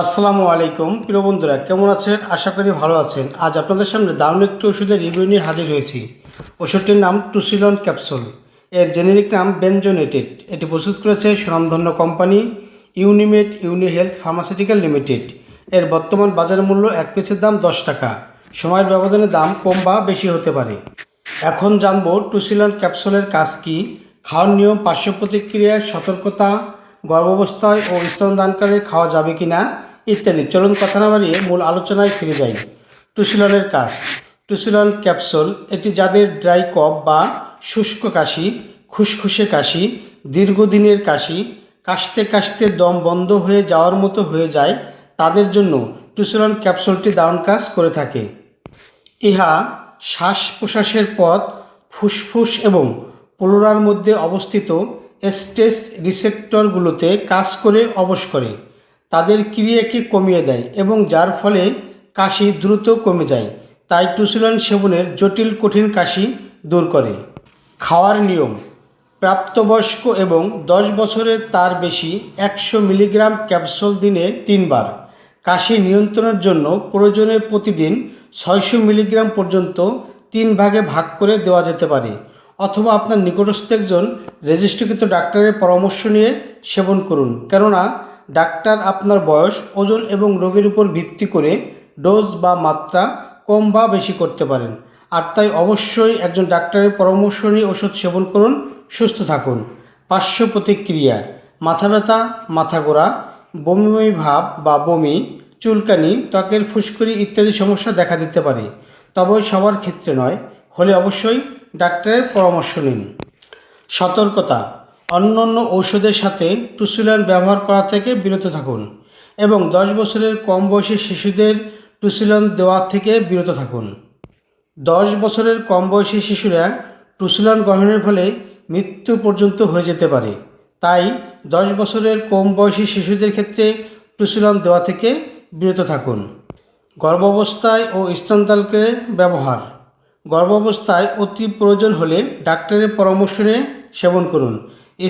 আসসালামু আলাইকুম। প্রিয় বন্ধুরা, কেমন আছেন? আশা করি ভালো আছেন। আজ আপনাদের সামনে দারুণ একটি ওষুধের রিভিউ নিয়ে হাজির হয়েছি। ওষুধটির নাম টুসিলন ক্যাপসুল। এর জেনেরিক নাম বেনজোনেটেড। এটি প্রস্তুত করেছে সুনামধন্য company Unimed uni health pharmaceutical limited. এর বর্তমান বাজার মূল্য এক পিসের দাম দশ টাকা। সময়ের ব্যবধানে দাম কম বা বেশি হতে পারে। এখন জানব টুসিলন ক্যাপসুলের কাজ কি, খাওয়ার নিয়ম, পার্শ্ব প্রতিক্রিয়া, সতর্কতা গর্ভাবস্থায় ও স্তনদানকালে খাওয়া যাবে কি না ইত্যাদি। চলুন কথা না বাড়িয়ে মূল আলোচনায় ফিরে যাই। টুসিলনের কাজ। টুসিলন ক্যাপসুল এটি যাদের ড্রাই কফ বা শুষ্ক কাশি, খুসখুসে কাশি, দীর্ঘদিনের কাশি, কাশতে কাশতে দম বন্ধ হয়ে যাওয়ার মতো হয়ে যায়, তাদের জন্য টুসিলন ক্যাপসুলটি দারুণ কাজ করে থাকে। ইহা শ্বাস প্রশ্বাসের পথ, ফুসফুস এবং প্লোরার মধ্যে অবস্থিত স্টেস রিসেপ্টরগুলোতে কাজ করে অবশ করে। তাদের ক্রিয়াকে কমিয়ে দেয় এবং যার ফলে কাশি দ্রুত কমে যায়। তাই টুসিলন সেবনের জটিল কঠিন কাশি দূর করে। খাওয়ার নিয়ম। প্রাপ্তবয়স্ক এবং দশ বছরের তার বেশি একশো মিলিগ্রাম ক্যাপসুল দিনে তিনবার। কাশি নিয়ন্ত্রণের জন্য প্রয়োজনে প্রতিদিন ছয়শো মিলিগ্রাম পর্যন্ত তিন ভাগে ভাগ করে দেওয়া যেতে পারে। অথবা আপনার নিকটস্থ একজন রেজিস্ট্রিকৃত ডাক্তারের পরামর্শ নিয়ে সেবন করুন। কেননা, ডাক্তার আপনার বয়স, ওজন এবং রোগের উপর ভিত্তি করে ডোজ বা মাত্রা কম বা বেশি করতে পারেন। আর তাই অবশ্যই একজন ডাক্তারের পরামর্শ নিয়ে ওষুধ সেবন করুন, সুস্থ থাকুন। পার্শ্ব প্রতিক্রিয়া, মাথা ব্যথা, মাথা গোড়া, বমি বমি ভাব বা বমি, চুলকানি, ত্বকের ফুসকুড়ি ইত্যাদি সমস্যা দেখা দিতে পারে। তবে সবার ক্ষেত্রে নয়, হলে অবশ্যই ডাক্তারের পরামর্শ নিন। সতর্কতা অন্য অন্য ঔষধের সাথে টুসিলন ব্যবহার করা থেকে বিরত থাকুন এবং দশ বছরের কম বয়সী শিশুদের টুসিলন দেওয়া থেকে বিরত থাকুন। দশ বছরের কম বয়সী শিশুরা টুসিলন গ্রহণের ফলে মৃত্যু পর্যন্ত হয়ে যেতে পারে। তাই দশ বছরের কম বয়সী শিশুদের ক্ষেত্রে টুসিলন দেওয়া থেকে বিরত থাকুন। গর্ভাবস্থায় ও স্তনদালকে ব্যবহার। গর্ভাবস্থায় অতি প্রয়োজন হলে ডাক্তারের পরামর্শ নিয়ে সেবন করুন।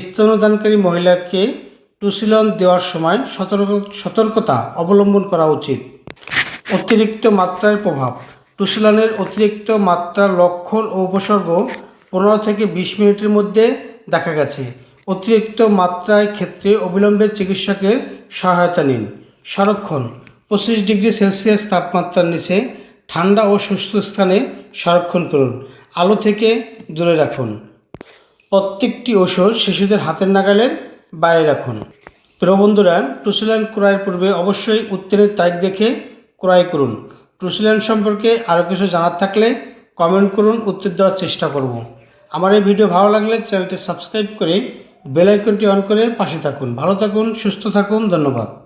স্তনদানকারী মহিলাকে টুসিলন দেওয়ার সময় সতর্ক সতর্কতা অবলম্বন করা উচিত। অতিরিক্ত মাত্রার প্রভাব। টুসিলনের অতিরিক্ত মাত্রার লক্ষণ ও উপসর্গ পনেরো থেকে বিশ মিনিটের মধ্যে দেখা গেছে। অতিরিক্ত মাত্রায় ক্ষেত্রে অবিলম্বে চিকিৎসকের সহায়তা নিন। সংরক্ষণ। পঁচিশ ডিগ্রি সেলসিয়াস তাপমাত্রার নিচে ঠান্ডা ও সুস্থ স্থানে সংরক্ষণ করুন। আলো থেকে দূরে রাখুন। প্রত্যেকটি ওষুধ শিশুদের হাতের নাগালের বাইরে রাখুন। প্রিয় বন্ধুরা টুসিলান ক্রয়ের পূর্বে অবশ্যই উত্তরের তারিখ দেখে ক্রয় করুন। টুসিলান সম্পর্কে আরও কিছু জানার থাকলে কমেন্ট করুন, উত্তর দেওয়ার চেষ্টা করব। আমার এই ভিডিও ভালো লাগলে চ্যানেলটি সাবস্ক্রাইব করে বেল আইকনটি অন করে পাশে থাকুন। ভালো থাকুন, সুস্থ থাকুন, ধন্যবাদ।